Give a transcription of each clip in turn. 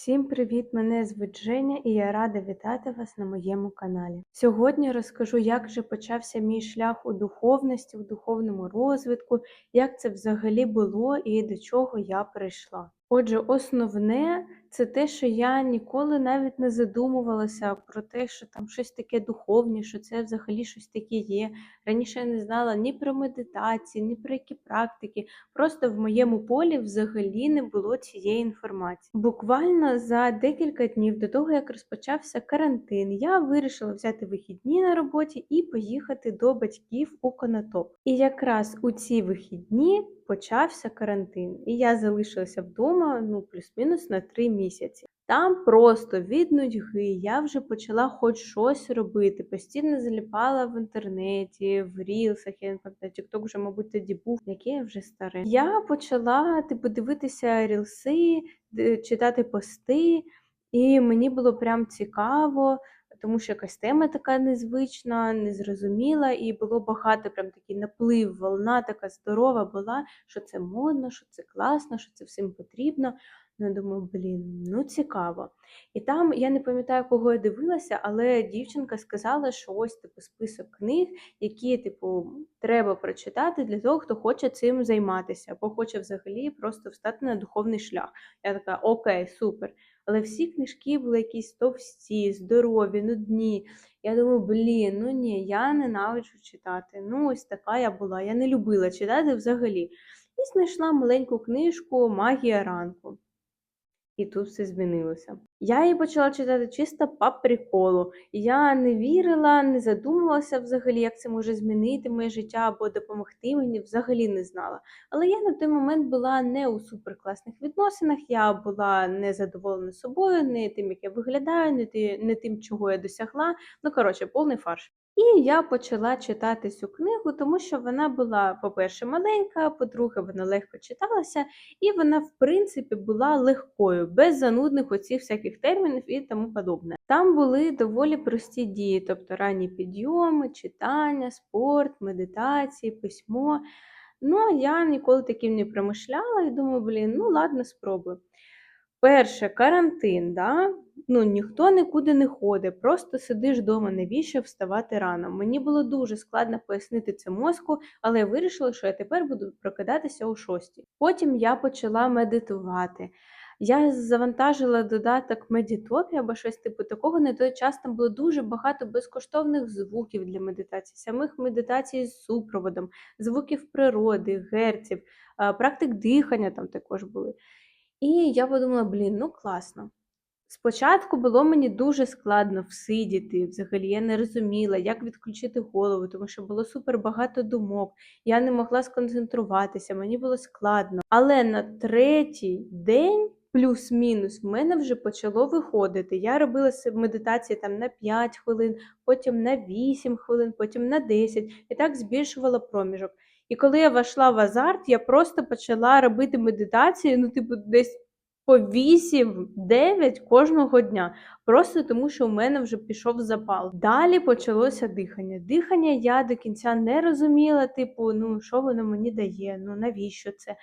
Всім привіт! Мене звуть Женя і я рада вітати вас на моєму каналі. Сьогодні розкажу, як же почався мій шлях у духовності, у духовному розвитку, як це взагалі було і до чого я прийшла. Отже, основне це те, що я ніколи навіть не задумувалася про те, що там щось таке духовне, що це взагалі щось таке є. Раніше я не знала ні про медитації, ні про які практики. Просто в моєму полі взагалі не було цієї інформації. Буквально за декілька днів до того, як розпочався карантин, я вирішила взяти вихідні на роботі і поїхати до батьків у Конотоп. І якраз у ці вихідні почався карантин, і я залишилася вдома ну плюс-мінус на три місяці. Там просто від нудьги я вже почала хоч щось робити. Постійно заліпала в інтернеті, в рілсах. Я не пам'ятаю, TikTok вже, мабуть, тоді був, який я вже старий. Я почала типу дивитися рілси, читати пости, і мені було прям цікаво. Тому що якась тема така незвична, незрозуміла, і було багато прям такий наплив, волна така здорова була, що це модно, що це класно, що це всім потрібно. Ну, я думаю, блін, ну цікаво. І там я не пам'ятаю, кого я дивилася, але дівчинка сказала, що ось типу список книг, які, типу, треба прочитати для того, хто хоче цим займатися, або хоче взагалі просто встати на духовний шлях. Я така, окей, супер. Але всі книжки були якісь товсті, здорові, нудні. Я думаю, блін, ну ні, я ненавиджу читати. Ну, ось така я була. Я не любила читати взагалі. І знайшла маленьку книжку Магія ранку. І тут все змінилося. Я її почала читати чисто по приколу. Я не вірила, не задумувалася взагалі, як це може змінити моє життя або допомогти мені, взагалі не знала. Але я на той момент була не у суперкласних відносинах, я була не задоволена собою, не тим, як я виглядаю, не, тим, чого я досягла. Ну, коротше, повний фарш. І я почала читати цю книгу, тому що вона була, по-перше, маленька, по-друге, вона легко читалася, і вона, в принципі, була легкою, без занудних оцих всяких термінів і тому подобне. Там були доволі прості дії, тобто ранні підйоми, читання, спорт, медитації, письмо. Ну, а я ніколи таким не промишляла і думаю, блін, ну ладно, спробую. Перше, карантин, да? ну ніхто нікуди не ходить, просто сидиш вдома, навіщо вставати рано. Мені було дуже складно пояснити це мозку, але я вирішила, що я тепер буду прокидатися о 6. Потім я почала медитувати. Я завантажила додаток Медітопі або щось типу такого. На той час там було дуже багато безкоштовних звуків для медитації, самих медитацій з супроводом, звуків природи, герців, практик дихання там також були. І я подумала, блін, ну класно. Спочатку було мені дуже складно всидіти. Взагалі я не розуміла, як відключити голову, тому що було супер багато думок. Я не могла сконцентруватися, мені було складно. Але на третій день, плюс-мінус, в мене вже почало виходити. Я робила медитації там на 5 хвилин, потім на 8 хвилин, потім на 10, і так збільшувала проміжок. І коли я вийшла в азарт, я просто почала робити медитацію, ну, типу, десь по 8-9 кожного дня. Просто тому, що у мене вже пішов запал. Далі почалося дихання. Дихання я до кінця не розуміла, типу, ну що воно мені дає, ну навіщо це?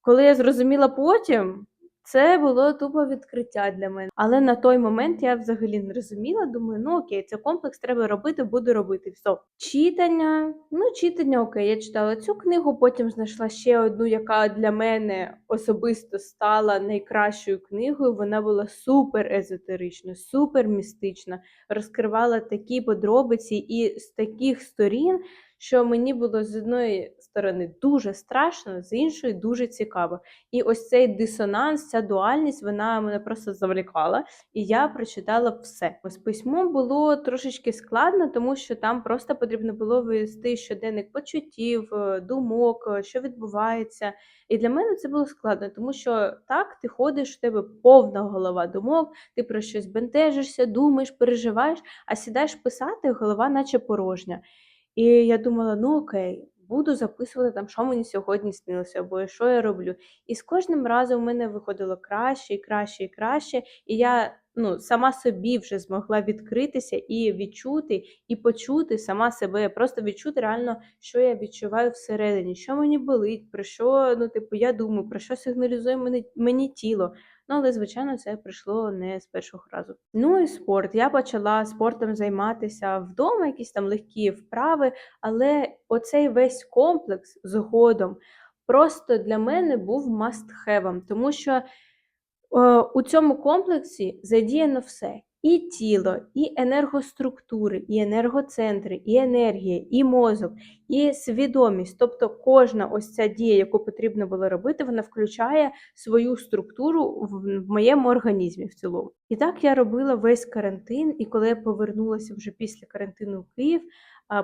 Коли я зрозуміла потім, це було тупо відкриття для мене. Але на той момент я взагалі не розуміла. Думаю, ну окей, це комплекс треба робити, буду робити. Все. Читання. Ну, читання, окей, я читала цю книгу, потім знайшла ще одну, яка для мене особисто стала найкращою книгою. Вона була супер езотерична, супер містична, розкривала такі подробиці і з таких сторін, що мені було з одної сторони дуже страшно, з іншої дуже цікаво. І ось цей дисонанс, ця дуальність, вона мене просто завлікала, і я прочитала все. Ось письмо було трошечки складно, тому що там просто потрібно було вести щоденник почуттів, е, думок, е, що відбувається. І для мене це було складно, тому що так ти ходиш, в тебе повна голова думок, ти про щось бентежишся, думаєш, переживаєш, а сідаєш писати, голова наче порожня. І я думала, ну окей, буду записувати там, що мені сьогодні снилося, або що я роблю. І з кожним разом в мене виходило краще і краще і краще. І я ну, сама собі вже змогла відкритися і відчути, і почути сама себе, просто відчути реально, що я відчуваю всередині, що мені болить, про що ну, типу, я думаю, про що сигналізує мені, мені тіло. Ну, але, звичайно, це прийшло не з першого разу. Ну і спорт. Я почала спортом займатися вдома, якісь там легкі вправи, але оцей весь комплекс згодом просто для мене був must-have, тому що е, у цьому комплексі задіяно все. І тіло, і енергоструктури, і енергоцентри, і енергія, і мозок, і свідомість. Тобто кожна ось ця дія, яку потрібно було робити, вона включає свою структуру в, моєму організмі в цілому. І так я робила весь карантин, і коли я повернулася вже після карантину в Київ,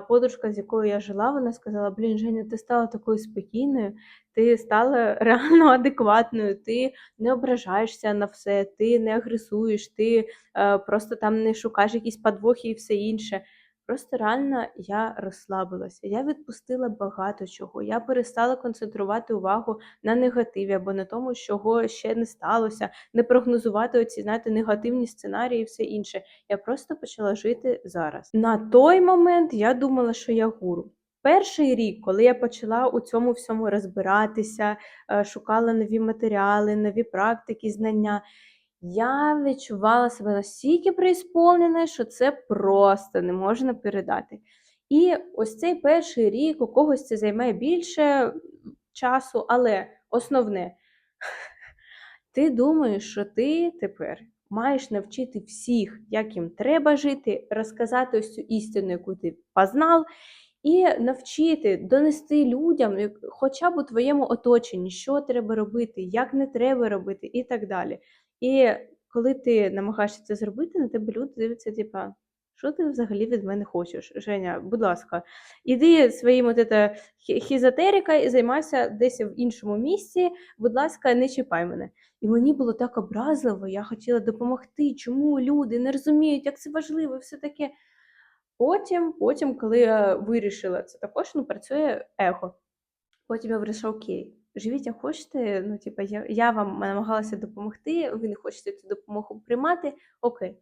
подружка, з якою я жила, вона сказала: Блін, Женя, ти стала такою спокійною, ти стала реально адекватною, ти не ображаєшся на все, ти не агресуєш, ти е, просто там не шукаєш якісь подвохи і все інше. Просто реально я розслабилася. Я відпустила багато чого. Я перестала концентрувати увагу на негативі або на тому, чого ще не сталося, не прогнозувати оці знаєте, негативні сценарії і все інше. Я просто почала жити зараз. На той момент я думала, що я гуру. Перший рік, коли я почала у цьому всьому розбиратися, е, шукала нові матеріали, нові практики, знання. Я відчувала себе настільки преісполненою, що це просто не можна передати. І ось цей перший рік у когось це займе більше часу, але основне, ти думаєш, що ти тепер маєш навчити всіх, як їм треба жити, розказати ось цю істину, яку ти познав, і навчити, донести людям, хоча б у твоєму оточенні, що треба робити, як не треба робити, і так далі. І коли ти намагаєшся це зробити, на тебе люди дивляться, типа, що ти взагалі від мене хочеш? Женя, будь ласка, іди своїм от хі- хізотерика і займайся десь в іншому місці. Будь ласка, не чіпай мене. І мені було так образливо, я хотіла допомогти. Чому люди не розуміють, як це важливо, все таке. Потім, потім, коли я вирішила це також, ну, працює его. Потім я вирішила, окей, живіть як хочете, ну, типу, я, я вам намагалася допомогти, ви не хочете цю допомогу приймати, окей.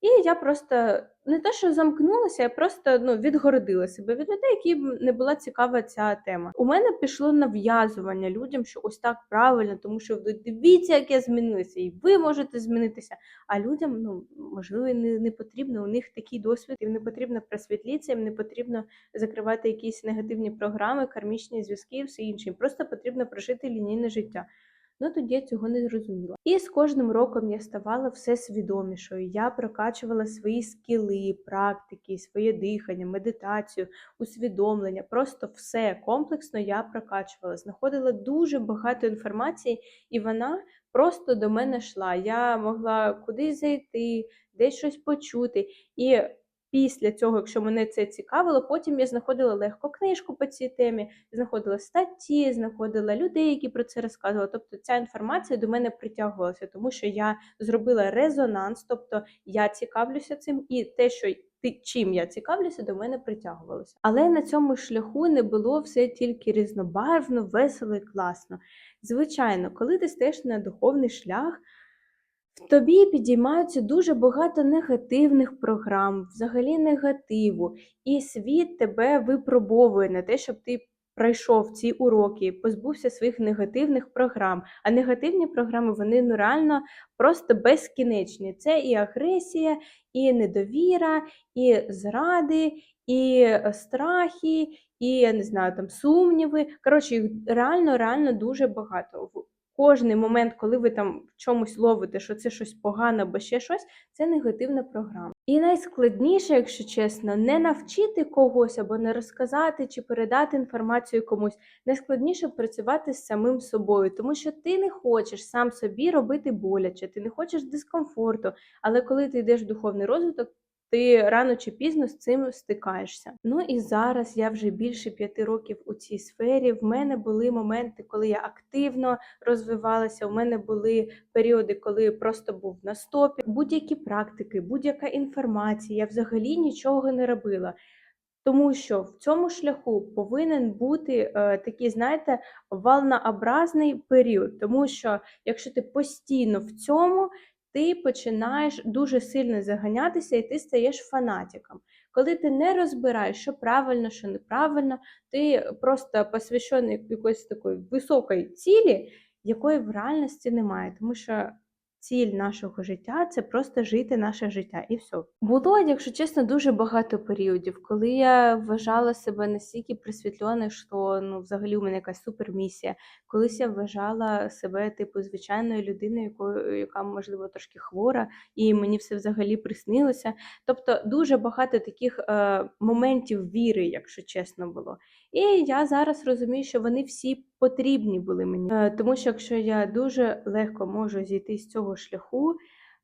І я просто не те, що замкнулася, я просто ну, відгородила себе від людей, які не була цікава ця тема. У мене пішло нав'язування людям, що ось так правильно, тому що ви дивіться, як я змінилася, і ви можете змінитися. А людям, ну можливо, не, не потрібно. У них такий досвід, їм не потрібно просвітлітися, їм не потрібно закривати якісь негативні програми, кармічні зв'язки і все інше. Їм просто потрібно прожити лінійне життя. Ну тоді я цього не зрозуміла. І з кожним роком я ставала все свідомішою. Я прокачувала свої скіли, практики, своє дихання, медитацію, усвідомлення. Просто все комплексно я прокачувала. Знаходила дуже багато інформації, і вона просто до мене йшла. Я могла кудись зайти, десь щось почути. І після цього, якщо мене це цікавило, потім я знаходила легко книжку по цій темі, знаходила статті, знаходила людей, які про це розказували. Тобто ця інформація до мене притягувалася, тому що я зробила резонанс, тобто я цікавлюся цим, і те, що ти чим я цікавлюся, до мене притягувалося. Але на цьому шляху не було все тільки різнобарвно, весело і класно. Звичайно, коли ти стаєш на духовний шлях. Тобі підіймаються дуже багато негативних програм, взагалі негативу, і світ тебе випробовує на те, щоб ти пройшов ці уроки, позбувся своїх негативних програм. А негативні програми вони ну реально просто безкінечні. Це і агресія, і недовіра, і зради, і е, страхи, і я не знаю, там сумніви. Коротше, їх реально, реально дуже багато. Кожний момент, коли ви там в чомусь ловите, що це щось погане або ще щось, це негативна програма. І найскладніше, якщо чесно, не навчити когось або не розказати чи передати інформацію комусь. Найскладніше працювати з самим собою, тому що ти не хочеш сам собі робити боляче, ти не хочеш дискомфорту. Але коли ти йдеш в духовний розвиток, ти рано чи пізно з цим стикаєшся. Ну і зараз я вже більше п'яти років у цій сфері. В мене були моменти, коли я активно розвивалася. У мене були періоди, коли просто був на стопі. Будь-які практики, будь-яка інформація, я взагалі нічого не робила. Тому що в цьому шляху повинен бути е, такий, знаєте, волнообразний період. Тому що якщо ти постійно в цьому, ти починаєш дуже сильно заганятися і ти стаєш фанатиком. Коли ти не розбираєш, що правильно, що неправильно, ти просто посвящений якоїсь такої високої цілі, якої в реальності немає. Тому що ціль нашого життя це просто жити наше життя і все. Було, якщо чесно, дуже багато періодів, коли я вважала себе настільки просвітленою, що ну, взагалі у мене якась супермісія. Колись я вважала себе типу звичайною людиною, якою яка можливо трошки хвора, і мені все взагалі приснилося. Тобто дуже багато таких е, моментів віри, якщо чесно було. І я зараз розумію, що вони всі потрібні були мені. Е, тому що якщо я дуже легко можу зійти з цього шляху,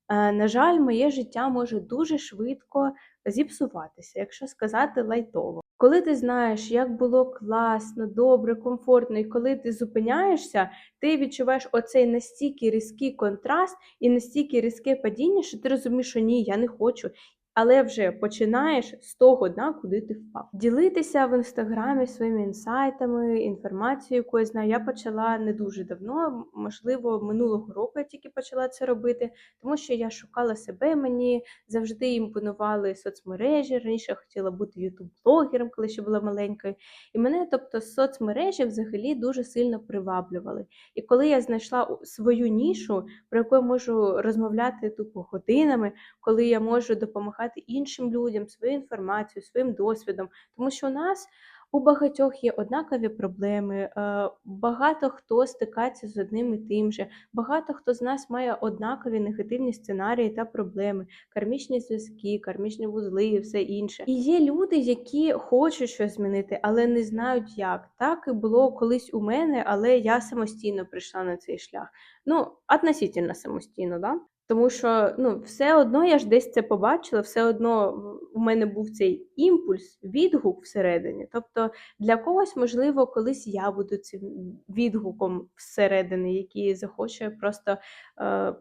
е, на жаль, моє життя може дуже швидко зіпсуватися, якщо сказати лайтово. Коли ти знаєш, як було класно, добре, комфортно, і коли ти зупиняєшся, ти відчуваєш оцей настільки різкий контраст і настільки різке падіння, що ти розумієш, що ні, я не хочу. Але вже починаєш з того дна, куди ти впав. Ділитися в інстаграмі своїми інсайтами, інформацією, яку я знаю, я почала не дуже давно, можливо, минулого року я тільки почала це робити, тому що я шукала себе, мені завжди імпонували соцмережі. Раніше хотіла бути ютуб-блогером, коли ще була маленькою. І мене, тобто, соцмережі взагалі дуже сильно приваблювали. І коли я знайшла свою нішу, про яку я можу розмовляти тупо годинами, коли я можу допомагати іншим людям своєю інформацією, своїм досвідом, тому що у нас у багатьох є однакові проблеми, е, багато хто стикається з одним і тим же, багато хто з нас має однакові негативні сценарії та проблеми, кармічні зв'язки, кармічні вузли і все інше. І є люди, які хочуть щось змінити, але не знають як. Так і було колись у мене, але я самостійно прийшла на цей шлях. Ну, относительно самостійно, да? Тому що ну, все одно я ж десь це побачила, все одно у мене був цей імпульс, відгук всередині. Тобто для когось, можливо, колись я буду цим відгуком всередини, який захоче просто е,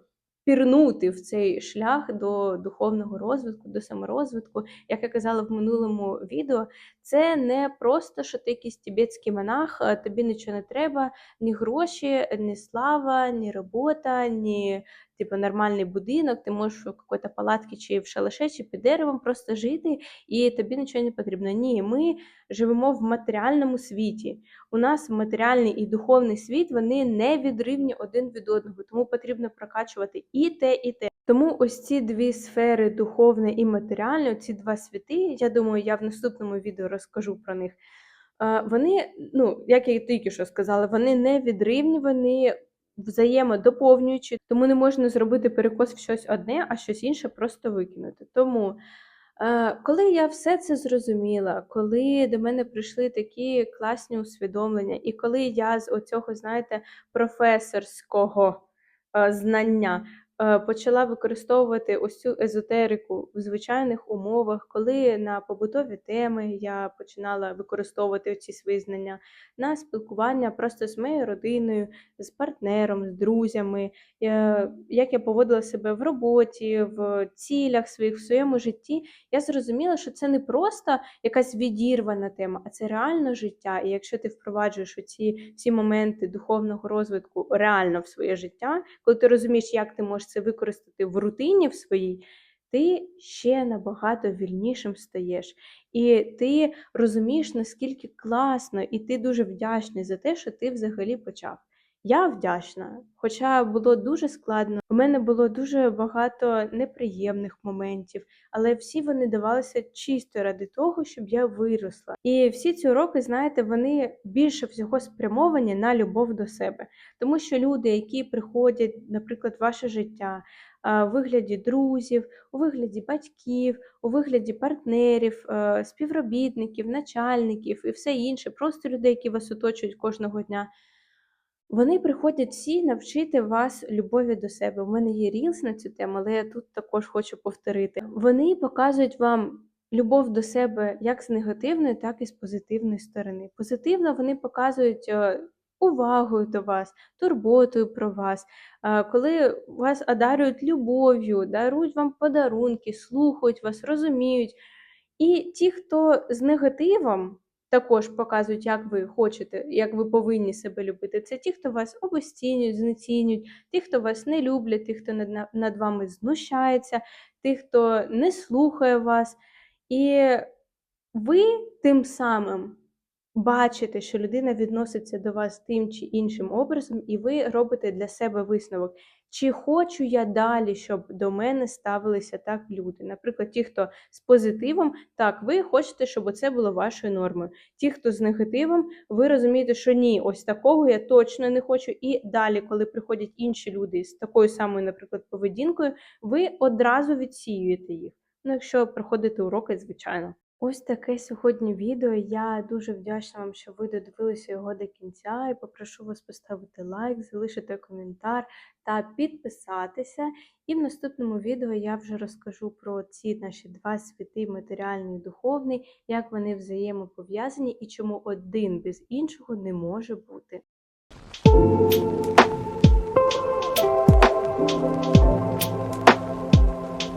пірнути в цей шлях до духовного розвитку, до саморозвитку. Як я казала в минулому відео, це не просто, що ти якийсь тібетський монах, е, тобі нічого не треба, ні гроші, ні слава, ні робота, ні типу, нормальний будинок, ти можеш в какой-то палатці чи в шалаше, чи під деревом просто жити, і тобі нічого не потрібно. Ні, ми живемо в матеріальному світі. У нас матеріальний і духовний світ вони не відривні один від одного, тому потрібно прокачувати і те, і те. Тому ось ці дві сфери духовне і матеріальне, ці два світи, я думаю, я в наступному відео розкажу про них. Вони, ну, як я тільки що сказала, вони не відривні, вони взаємодоповнюючі, тому не можна зробити перекос в щось одне, а щось інше просто викинути. Тому, е, коли я все це зрозуміла, коли до мене прийшли такі класні усвідомлення, і коли я з оцього, знаєте, професорського е, знання почала використовувати ось цю езотерику в звичайних умовах, коли на побутові теми я починала використовувати ці свої знання на спілкування просто з моєю родиною, з партнером, з друзями, е, як я поводила себе в роботі, в цілях своїх, в своєму житті, я зрозуміла, що це не просто якась відірвана тема, а це реально життя. І якщо ти впроваджуєш оці всі моменти духовного розвитку реально в своє життя, коли ти розумієш, як ти можеш можеш це використати в рутині в своїй, ти ще набагато вільнішим стаєш. І ти розумієш, наскільки класно, і ти дуже вдячний за те, що ти взагалі почав. Я вдячна, хоча було дуже складно. У мене було дуже багато неприємних моментів, але всі вони давалися чисто ради того, щоб я виросла. І всі ці уроки, знаєте, вони більше всього спрямовані на любов до себе, тому що люди, які приходять, наприклад, в ваше життя. У вигляді друзів, у вигляді батьків, у вигляді партнерів, співробітників, начальників і все інше, просто людей, які вас оточують кожного дня. Вони приходять всі навчити вас любові до себе. У мене є рілс на цю тему, але я тут також хочу повторити. Вони показують вам любов до себе як з негативної, так і з позитивної сторони. Позитивно вони показують е, увагою до вас, турботою про вас, е, коли вас одарюють любов'ю, дарують вам подарунки, слухають вас, розуміють. І ті, хто з негативом також показують, як ви хочете, як ви повинні себе любити. Це ті, хто вас обостінюють, знецінюють, ті, хто вас не люблять, ті, хто над, над вами знущається, ті, хто не слухає вас. І ви тим самим бачите, що людина відноситься до вас тим чи іншим образом, і ви робите для себе висновок. Чи хочу я далі, щоб до мене ставилися так люди? Наприклад, ті, хто з позитивом, так, ви хочете, щоб це було вашою нормою. Ті, хто з негативом, ви розумієте, що ні, ось такого я точно не хочу. І далі, коли приходять інші люди з такою самою, наприклад, поведінкою, ви одразу відсіюєте їх. Ну, якщо проходите уроки, звичайно. Ось таке сьогодні відео. Я дуже вдячна вам, що ви додивилися його до кінця. І попрошу вас поставити лайк, залишити коментар та підписатися. І в наступному відео я вже розкажу про ці наші два світи матеріальний і духовний, як вони взаємопов'язані і чому один без іншого не може бути.